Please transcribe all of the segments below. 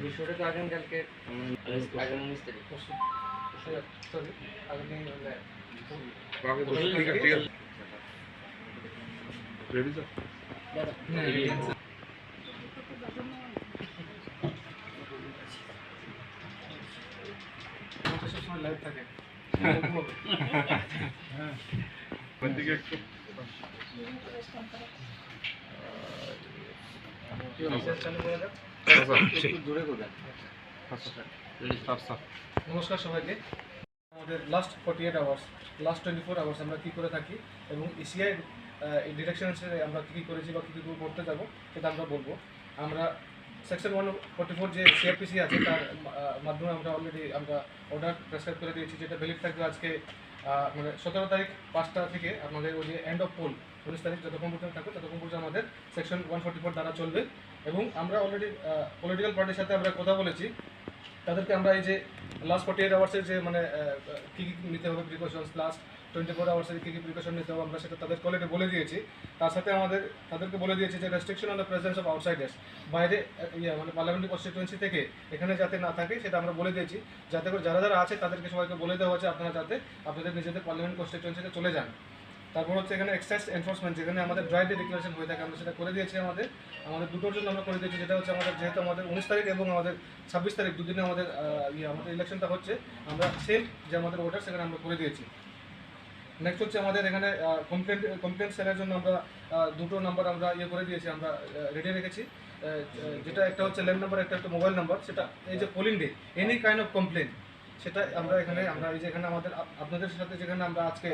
বিষয়টা তো আগামীকালকে আগামী উনিশ তারিখ সরি আগামী ঠিক আছে ঠিক আছে। রেডি স্যার সবসময় লাইভ থাকে। দিকে একটু? চালু করে দাও। একটু দূরে করবেন নমস্কার সবাইকে। আমাদের last forty eight hours last twenty four hours আমরা কী করে থাকি এবং এশিয়ায় ডিরেকশনসে আমরা কী কী করেছি বা কী কী করতে যাব সেটা আমরা বলব। আমরা সেকশন ওয়ান ফোর্টি ফোর যে সিআরপিসি আছে তার মাধ্যমে আমরা অলরেডি আমরা অর্ডার প্রেসক্রাইব করে দিয়েছি, যেটা ভ্যালিড থাকবে আজকে মানে সতেরো তারিখ পাঁচটা থেকে আমাদের ওই যে এন্ড অফ পোল উনিশ তারিখ যতক্ষণ পর্যন্ত থাকবে ততক্ষণ পর্যন্ত আমাদের সেকশন ওয়ান ফোর্টি ফোর দ্বারা চলবে। এবং আমরা অলরেডি পলিটিক্যাল পার্টির সাথে আমরা কথা বলেছি। তাদেরকে আমরা এই যে লাস্ট ফর্টি এইট আওয়ার্সের যে মানে কী কী নিতে হবে প্রিকশনস লাস্ট টোয়েন্টি ফোর আওয়ার্সের কী কী প্রিকশন নিতে হবে আমরা সেটা তাদের কলেজে বলে দিয়েছি। তার সাথে আমাদের, তাদেরকে বলে দিয়েছি যে restriction on the presence of outsiders বাইরে ইয়ে মানে পার্লামেন্টারি কনস্টিটুয়েন্সি থেকে এখানে যাতে না থাকে সেটা আমরা বলে দিয়েছি। যাতে করে যারা যারা আছে তাদেরকে সবাইকে বলে দেওয়া হচ্ছে আপনারা যাতে আপনাদের নিজেদের পার্লামেন্ট কনস্টিটুয়েন্সিতে চলে যান। তারপর হচ্ছে এখানে এক্সাইজ এনফোর্সমেন্ট যেখানে আমাদের ড্রাই ডে ডিক্লারেশন হয়ে থাকে, আমরা সেটা করে দিয়েছি আমাদের। আমাদের দুটোর জন্য আমরা করে দিয়েছি, যেটা হচ্ছে আমাদের যেহেতু আমাদের উনিশ তারিখ এবং আমাদের ছাব্বিশ তারিখ দুদিনে আমাদের ইয়ে আমাদের ইলেকশনটা হচ্ছে, আমরা সেম যে আমাদের ওটার সেখানে আমরা করে দিয়েছি। নেক্সট হচ্ছে আমাদের এখানে কমপ্লেন কমপ্লেন সেলের জন্য আমরা দুটো নাম্বার আমরা ইয়ে করে দিয়েছি, আমরা রেডি রেখেছি। যেটা একটা হচ্ছে ল্যান্ড নাম্বার একটা একটা মোবাইল নাম্বার সেটা, এই যে polling day any kind of complain সেটা আমরা এখানে, আমরা এই যে এখানে আমাদের আপনাদের সাথে যেখানে আমরা আজকে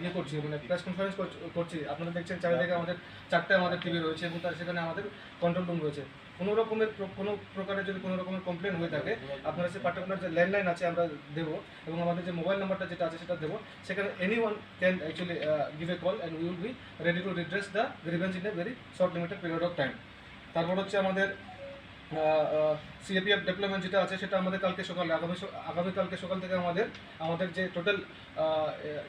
ইয়ে করছি মানে প্রেস কনফারেন্স করছি আপনারা দেখছেন চারিদিকে আমাদের চারটে আমাদের টিভি রয়েছে এবং তার সেখানে আমাদের কন্ট্রোল রুম রয়েছে। কোনো রকমের কোনো প্রকারের যদি কোনো রকমের কমপ্লেন হয়ে থাকে, আপনারা সে পার্টিকুলার যে ল্যান্ডলাইন আছে আমরা দেবো এবং আমাদের যে মোবাইল নাম্বারটা যেটা আছে সেটা দেবো। সেখানে any one can actually give a call and will be ready to redress the grievance in a very short limited period of time তারপর হচ্ছে আমাদের সিএপিএফ ডেভেলপমেন্ট যেটা আছে সেটা আমাদের কালকে সকালে, আগামী আগামীকালকে সকাল থেকে আমাদের আমাদের যে টোটাল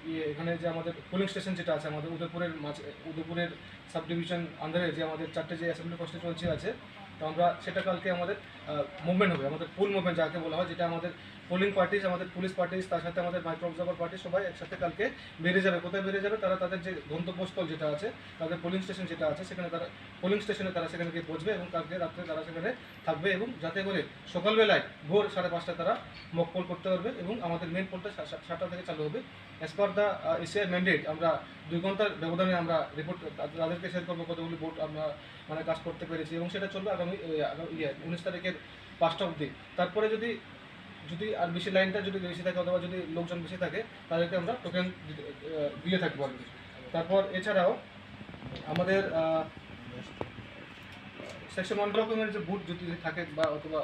ইয়ে এখানে যে আমাদের পোলিং স্টেশন যেটা আছে, আমাদের উদয়পুরের মাঝে, উদয়পুরের সাব ডিভিশন আন্ডারে যে আমাদের চারটে যে অ্যাসেম্বলি কনস্টিটুয়েন্সি আছে, তো আমরা সেটা কালকে আমাদের মুভমেন্ট হবে, আমাদের ফুল মুভমেন্ট যাকে বলা হয়, যেটা আমাদের পোলিং পার্টিস আমাদের পুলিশ পার্টিস তার সাথে আমাদের মাইক্রো অবজার্ভার পার্টি সবাই একসাথে কালকে বেরিয়ে যাবে। কোথায় বেরিয়ে যাবে? তারা তাদের যে গন্তব্যস্থল যেটা আছে, তাদের পোলিং স্টেশন যেটা আছে, সেখানে তারা পোলিং স্টেশনে তারা সেখানে গিয়ে পৌঁছবে এবং কালকে রাত্রে তারা সেখানে থাকবে এবং যাতে করে সকালবেলায় ভোর সাড়ে পাঁচটা তারা মক পোল করতে পারবে এবং আমাদের মেন পোলটা সাতটা থেকে চালু হবে। অ্যাজ পার দ্য এশিয়ার ম্যান্ডেট আমরা দুই ঘণ্টার ব্যবধানে আমরা রিপোর্ট তাদেরকে শেয়ার করব কতগুলি ভোট আমরা মানে কাজ করতে পেরেছি এবং সেটা চলবে আগামী আগামী ইয়ে উনিশ তারিখের পাঁচটা অবধি। তারপরে যদি যদি আর বেশি লাইনটা যদি বেশি থাকে অথবা যদি লোকজন বেশি থাকে, তাদেরকে আমরা টোকেন দিয়ে থাকব আর তারপর এছাড়াও আমাদের সেকশন ওয়ান রকমের যে বুথ যদি থাকে বা অথবা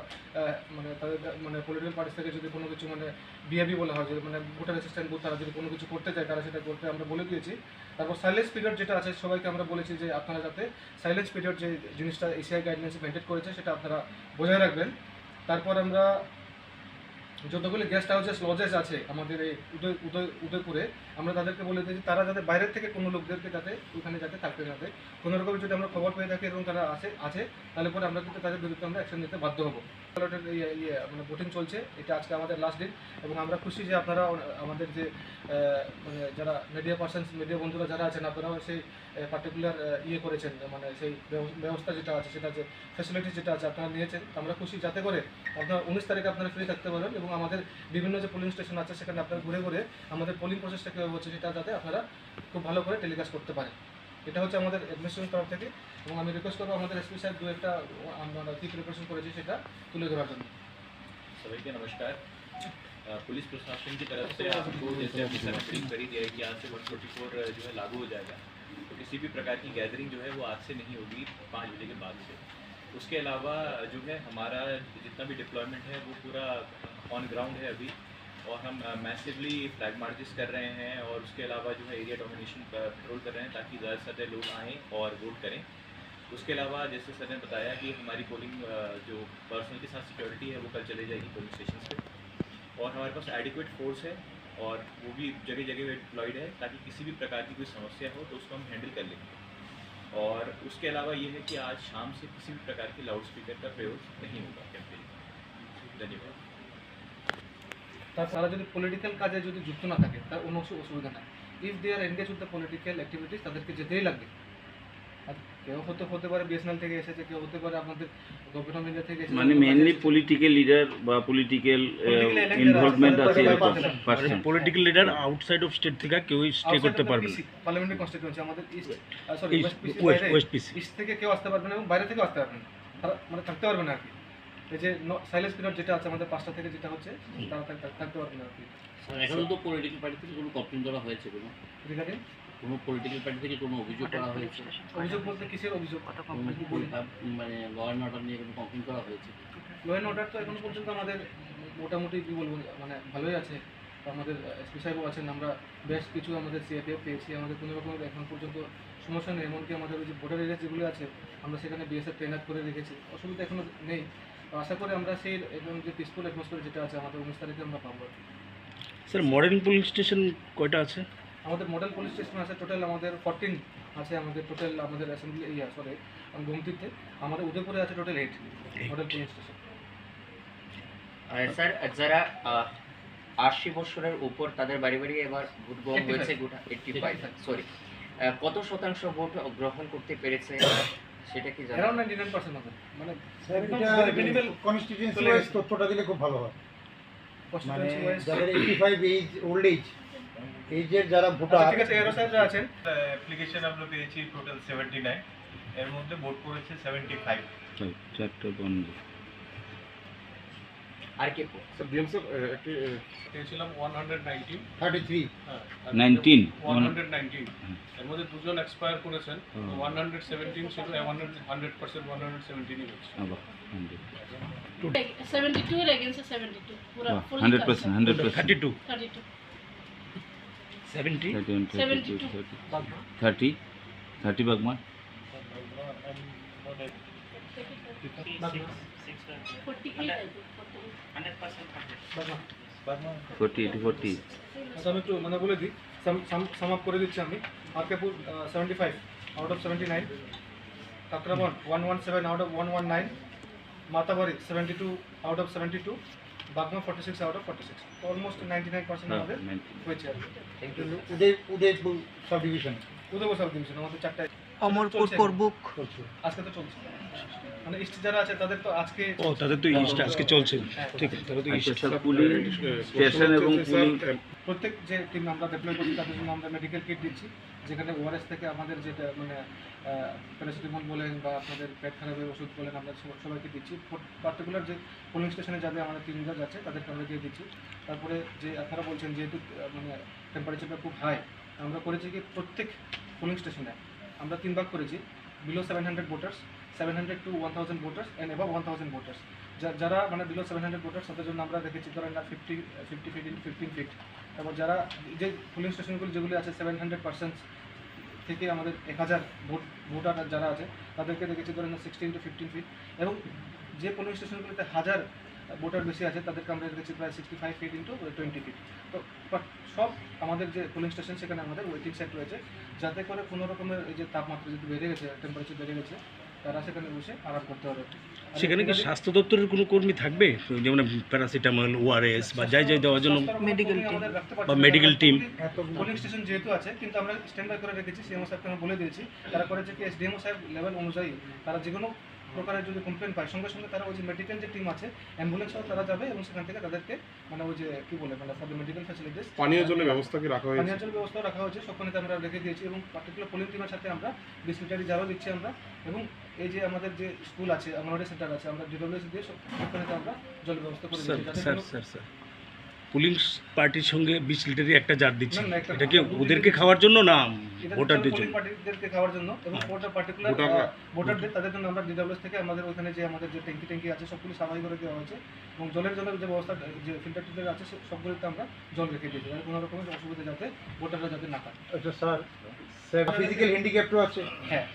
মানে তাদের মানে পলিটিক্যাল পার্টি থেকে যদি কোনো কিছু মানে বিএবি বলা হয়, যে মানে ভোটার অ্যাসিস্ট্যান্ট বুথ তারা যদি কোনো কিছু করতে চায়, তারা সেটা করতে আমরা বলে দিয়েছি। তারপর সাইলেন্স পিরিয়ড যেটা আছে, সবাইকে আমরা বলেছি যে আপনারা যাতে সাইলেন্স পিরিয়ড যে জিনিসটা এশিয়াই গাইডলাইন্সে মেনটেন করেছে, সেটা আপনারা বজায় রাখবেন। তারপর আমরা যতগুলি গেস্ট হাউসেস লজেস আছে আমাদের এই উদয় উদয়, উদয়পুরে, আমরা তাদেরকে বলে দিয়েছি তারা যাতে বাইরের থেকে কোনো লোকদেরকে যাতে ওখানে যাতে থাকতে যাতে কোনো রকমের যদি আমরা খবর পেয়ে থাকি এবং তারা আসে, আছে, তাহলে পরে আমরা কিন্তু তাদের বিরুদ্ধে আমরা অ্যাকশন নিতে বাধ্য হব। ব্যালটের ইয়ে ইয়ে মানে ভোটিং চলছে, এটা আজকে আমাদের লাস্ট দিন এবং আমরা খুশি যে আপনারা আমাদের যে মানে যারা মিডিয়া পার্সনস মিডিয়া বন্ধুরা যারা আছেন, আপনারাও সেই পার্টিকুলার ইয়ে করেছেন মানে সেই ব্যবস্থা যেটা আছে, সেটা যে ফ্যাসিলিটি যেটা আছে আপনারা নিয়েছেন আমরা খুশি যাতে করে আপনারা উনিশ তারিখে আপনারা ফ্রি থাকতে পারেন এবং আমাদের বিভিন্ন যে পোলিং স্টেশন আছে, সেখানে আপনারা ঘুরে ঘুরে আমাদের পোলিং প্রসেসটা কীভাবে হচ্ছে, সেটা যাতে আপনারা খুব ভালো করে টেলিকাস্ট করতে পারেন। এটা হচ্ছে আমাদের অ্যাডমিনিস্ট্রেশন তরফ থেকে এবং আমি রিকোয়েস্ট করবো আমাদের এসপি সাহেব দু একটা আমরা কী প্রিপারেশন করেছি সেটা তুলে ধরার জন্য सभी को नमस्कार अ, पुलिस प्रशासन की तरफ से आपको जैसे अभी सरकारी करी दिया है कि आज से वन फोर्टी फोर जो है लागू हो जाएगा तो किसी भी प्रकार की गैदरिंग जो है वो आज से नहीं होगी पाँच बजे के बाद से उसके अलावा जो है हमारा जितना भी डिप्लॉयमेंट है वो पूरा ऑन ग्राउंड है अभी और हम मैसिवली फ्लैग मार्चेस कर रहे हैं और उसके अलावा जो है एरिया डोमिनेशन पेट्रोल कर रहे हैं ताकि ज़्यादा से ज़्यादा लोग आएँ और वोट करें। उसके अलावा जैसे सर ने बताया कि हमारी पोलिंग जो पर्सनल के साथ सिक्योरिटी है वो कल चले जाएगी पोलिंग स्टेशन पे। और हमारे पास एडिक्वेट फोर्स है और वो भी जगह जगह डिप्लॉयड है ताकि किसी भी प्रकार की कोई समस्या हो तो उसको हम हैंडल कर लेंगे और उसके अलावा ये है कि आज शाम से किसी भी प्रकार के लाउड स्पीकर का प्रयोग नहीं होगा कैंपेन धन्यवाद। তার তারা যদি পলিটিক্যাল কাজে যদি যুক্ত না থাকে তার কোনো অসু- অসুবিধা নাই। If they are engage with the political activities তাদেরকে যেতেই লাগবে। আর কেউ হতে হতে পারে বিএসএনএল থেকে এসেছে কেউ হতে পারে আপনাদের গভর্নমেন্ট অফ ইন্ডিয়া থেকে এসেছে। মানে মেনলি পলিটিক্যাল লিডার বা পলিটিক্যাল ইনভলভমেন্ট আছে আছে, এরকম person political leader outside of state থেকে কেউই স্টে করতে পারবে না। পার্লামেন্টারি কনস্টিটিউয়েন্সি আমাদের east sorry west West- West PC east থেকে কেউ আসতে পারবে না এবং বাইরে থেকেও আসতে পারবে না। তারা মানে থাকতে পারবে না আর কি। এই যে সাইলেন্স পিরিয়ড যেটা আছে আমাদের পাঁচটা থেকে যেটা হচ্ছে তারা থাক- থাক- থাকতে পারবে না আর কি। এখনও তো পলিটিক্যাল পার্টি থেকে কোনো কমপ্লেন করা হয়েছে কোনো? রিগার্ডিং কোনো পলিটিক্যাল পার্টি থেকে কোনো অভিযোগ করা হয়েছে? অভিযোগ বলতে কিসের অভিযোগ? মানে ল অ্যান্ড অর্ডার নিয়ে কোনো কমপ্লেন করা হয়েছে? ল অ্যান্ড অর্ডার তো এখন পর্যন্ত আমাদের মোটামুটি কী বলব মানে ভালোই আছে। আমাদের এসপি সাহেবও আছেন আমরা বেশ কিছু আমাদের সিএপিএফ পেয়েছি। আমাদের কোনো রকমের এখন পর্যন্ত সমস্যা নেই। এমনকি আমাদের ওই যে বর্ডার এরিয়া যেগুলো আছে আমরা সেখানে বিএসএফ ট্রেন করে রেখেছি। অসুবিধা এখনও নেই। তো আশা করি আমরা সেই একদম যে পিসফুল অ্যাটমসফিয়ার যেটা আছে আমাদের উনিশ তারিখে আমরা পাবো আর কি। স্যার মডার্ন পুলিশ স্টেশন কয়টা আছে? আমাদের মডেল পুলিশ স্টেশন আছে টোটাল আমাদের ফোরটিন আছে আমাদের টোটাল আমাদের অ্যাসেম্বলি ইয়া সরি গোমতিতে। আমাদের উদয়পুরে আছে total eight model police station sir যারা আহ, আশি বছরের উপর তাদের বাড়ি বাড়ি এবার ভোট গ্রহণ 85 হয়েছে এইটটি ফাইভ সরি কত শতাংশ ভোট গ্রহণ করতে পেরেছে? সেটা কি জানেন? অ্যারাউন্ড হবে মানে স্যার এটা কনস্টিটিউয়েন্সি ওয়াইজ তথ্যটা দিলে খুব ভালো হয়। মানে যাদের eighty five age old age এইজের যারা আচ্ছা, ভোটার ঠিক আছে এরো সাহেবরা আছেন অ্যাপ্লিকেশন আমরা পেয়েছি টোটাল সেভেন্টি নাইন এর মধ্যে ভোট করেছে সেভেন্টি ফাইভ বন্ধ আরকেপো স্যার বিএম স্যার একটি পেয়েছিলাম one hundred nineteen thirty three nineteen one hundred nineteen এর মধ্যে দুজন এক্সপায়ার করেছেন ওয়ান হান্ড্রেড সেভেন্টিন ছিল one hundred hundred percent one hundred সেভেন্টিনই হয়েছে সেভেন্টি টু এর এগেন্সে সেভেন্টি টু পুরো hundred percent hundred percent thirty two thirty two seventy seventy two thirty thirty বাগমান Forty-three. Forty eighty forty আচ্ছা আমি একটু মানে বলে দিই সাম আপ করে দিচ্ছি আমি। R K Pur seventy five out of seventy nine Kakraban one one seven out of one one nine Matabari seventy two out of seventy two Bagma forty six out of forty six almost ninety nine percent আমাদের হয়েছে আর কি। উদয় Udaipur sub division Udaipur sub division আমাদের চারটায় অমরপুর চলছে। করবুক আজকে তো চলছে। মানে ইস্ট যারা আছে তাদের তো আজকে ও তাদের তো ইস্ট আজকে চলছে। ঠিক আছে তাদের তো ইস্ট। স্যার স্টেশন এবং পুলিং প্রত্যেক যে টিম আমরা ডিপ্লয় করছি তাদের জন্য আমরা মেডিকেল কিট দিচ্ছি। যেখানে ওআরএস থেকে আমাদের যেটা মানে প্যারাসিটামল বলেন বা আপনাদের পেট খারাপের ওষুধ বলেন আমরা সবাইকে দিচ্ছি। পার্টিকুলার যে পোলিং স্টেশনে যাদের আমাদের টিমরা যাচ্ছে তাদেরকে আমরা দিয়ে দিচ্ছি। তারপরে যে আপনারা বলছেন যেহেতু মানে টেম্পারেচারটা খুব হাই আমরা করেছি কি প্রত্যেক পোলিং স্টেশনে আমরা তিন ভাগ করেছি below seven hundred voters seven hundred to one thousand voters and above one thousand voters যারা মানে বিলো সেভেন হান্ড্রেড ভোটার্স তাদের জন্য আমরা রেখেছি ধরেন না fifty fifty feet in fifteen feet তারপর যারা যে পুলিং স্টেশনগুলি যেগুলি আছে সেভেন হান্ড্রেড পার্সেন্ট থেকে আমাদের এক হাজার ভোট ভোটার যারা আছে, তাদেরকে রেখেছি ধরেন না সিক্সটিন টু ফিফটিন ফিট এবং যে পুলিং স্টেশনগুলিতে হাজার ভোটার বেশি আছে তাদেরকে আমরা রেখেছি প্রায় sixty five feet into twenty feet তো বাট সব আমাদের যে পুলিং স্টেশন সেখানে আমাদের ওয়েটিং সেট রয়েছে। যাতে করে কোনো রকমের এই যে তাপমাত্রা যদি বেড়ে গেছে টেম্পারেচার বেড়ে গেছে তারা সেখানে বসে আরাম করতে পারবে আর সেখানে কি স্বাস্থ্য দপ্তরের কোনো কর্মী থাকবে? যেমন প্যারাসিটামল ওআরএস বা যাই যাই দেওয়ার জন্য মেডিকেল টিম বা না, medical কারণ team। প্রত্যেক পোলিং স্টেশন যেহেতু আছে কিন্তু আমরা স্ট্যান্ড বাই করে রেখেছি সিএমও সাহেবকে আমরা বলে দিয়েছি। তারা করেছে কি এসডিএমও সাহেব লেভেল অনুযায়ী তারা যে কোনো প্রকারের যদি কমপ্লেন পায় সঙ্গে সঙ্গে তারা ওই যে মেডিকেল যে টিম আছে অ্যাম্বুলেন্সও তারা যাবে এবং সেখান থেকে তাদেরকে মানে ওই যে কি বলে মানে ফর মেডিকেল ফ্যাসিলিটিস পানীয় জলের ব্যবস্থা কি রাখা হয়েছে? পানীয় জল ব্যবস্থা রাখা হয়েছে সবখানেতে আমরা রেখে দিয়েছি এবং পার্টিকুলার পোলিং টিমের সাথে আমরা বিসলিটারি জারও দিচ্ছি আমরা এবং এই যে আমাদের যে স্কুল আছে অঙ্গনওয়াড়ি সেন্টার আছে আমরা ডিডব্লিউএস দিয়ে সব- সবখানেতে আমরা জল ব্যবস্থা করে স্যার দিচ্ছি স্যার স্যার স্যার পুলিং পার্টির সঙ্গে বিশ লিটারই একটা জার দিচ্ছে? না, না, একটা এটা কি ওদেরকে খাওয়ার জন্য না? ভোটারদের জন্য পার্টিদেরকে খাওয়ার জন্য এবং ওটা পার্টিকুলার ভোটাররা? ভোটারদের তাদের জন্য আমরা ডিডব্লিউএস থেকে আমাদের ওখানে যে আমাদের যে ট্যাঙ্কি ট্যাঙ্কি আছে সবগুলো সাফাই করে দেওয়া হয়েছে এবং জলের জলের যে ব্যবস্থা যে ফিল্টার টিল্টার আছে সবগুলোতে আমরা জল রেখে দিয়েছি। যাতে কোনো রকমের অসুবিধা যাতে ভোটাররা যাতে না পায়। আচ্ছা স্যার ফিজিক্যাল হ্যান্ডিক্যাপ্টও আছে। হ্যাঁ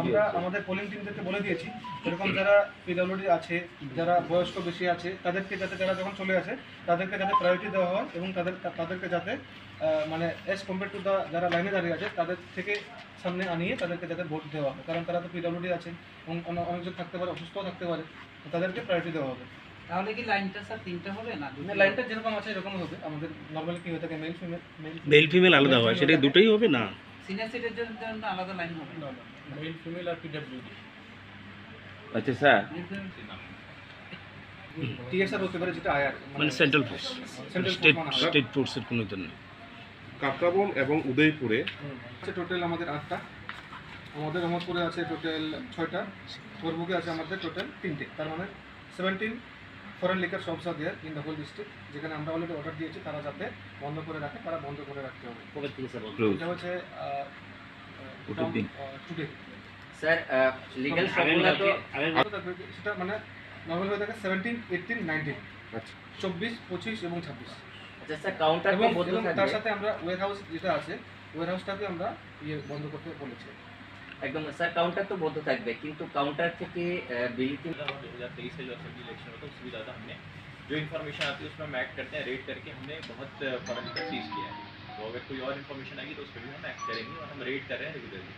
আমরা আমাদের পোলিং টিমদেরকে বলে দিয়েছি এরকম যারা পিডব্লিউডি আছে যারা বয়স্ক বেশি আছে তাদেরকে যাতে যারা যখন চলে আসে তাদেরকে যাতে প্রায়োরিটি দেওয়া হয় এবং তাদের তাদেরকে যাতে মানে এজ কম্পেয়ার টু দ্য যারা লাইনে দাঁড়িয়ে আছে তাদের থেকে সামনে আনিয়ে তাদেরকে যাতে ভোট দেওয়া হয়। কারণ তারা তো পিডব্লিউডি আছে এবং অনেকজন থাকতে পারে অসুস্থও থাকতে পারে তাদেরকে প্রায়োরিটি দেওয়া হবে। তাহলে কি লাইনটা স্যার তিনটে হবে না মানে লাইনটা যেরকম আছে এরকম হবে। আমাদের নর্মালি কি হয়ে থাকে মেল ফিমেল মেল ফিমেল আলাদা হয় সেটা দুটোই হবে না? সিনিয়র সিটিজেন জন্য আলাদা লাইন হবে। মেল ফিমেল আর পিডব্লিউডি আচ্ছা স্যার। টিএসআর হতে পারে যেটা আয়ার মানে সেন্ট্রাল ফোর্স স্টেট স্টেট ফোর্সের কোনো নেই কাকরাবন এবং উদয়পুরে। আছে টোটাল আমাদের আটটা। আমাদের রহমতপুরে আছে টোটাল ছয়টা। পূর্বকে আছে আমাদের টোটাল তিনটে। তার মানে seventeen foreign liquor shops R there in the whole district যেখানে আমরা অলরেডি অর্ডার দিয়েছি তারা যাতে বন্ধ করে রাখে তারা বন্ধ করে রাখতে হবে। এটা হচ্ছে ওটার দিন। টুডে স্যার লিগাল শপগুলো তো সেটা মানে নর্মাল হয়ে থাকে সেভেন্টিন এইটিন নাইনটিন আচ্ছা। চব্বিশ পঁচিশ এবং ছাব্বিশ। আচ্ছা স্যার কাউন্টার এবং তো বন্ধ এবং তার থাকবে সাথে আমরা ওয়ার হাউস যেটা আছে ওয়ার হাউসটাকে আমরা ইয়ে বন্ধ করতে বলেছি একদম স্যার কাউন্টার তো বন্ধ থাকবে কিন্তু কাউন্টার থেকে বিলিতি दो हज़ार तेईस का जो असेंबली इलेक्शन होता है उससे भी ज़्यादा हमने जो इन्फॉर्मेशन आती है उसमें हम एक्ट करते हैं रेड करके हमने बहुत फॉरन सीज किया है तो अगर कोई और इन्फॉर्मेशन आएगी तो उस पर भी हम एक्ट करेंगे और हम रेड कर रहे हैं रेगुलरली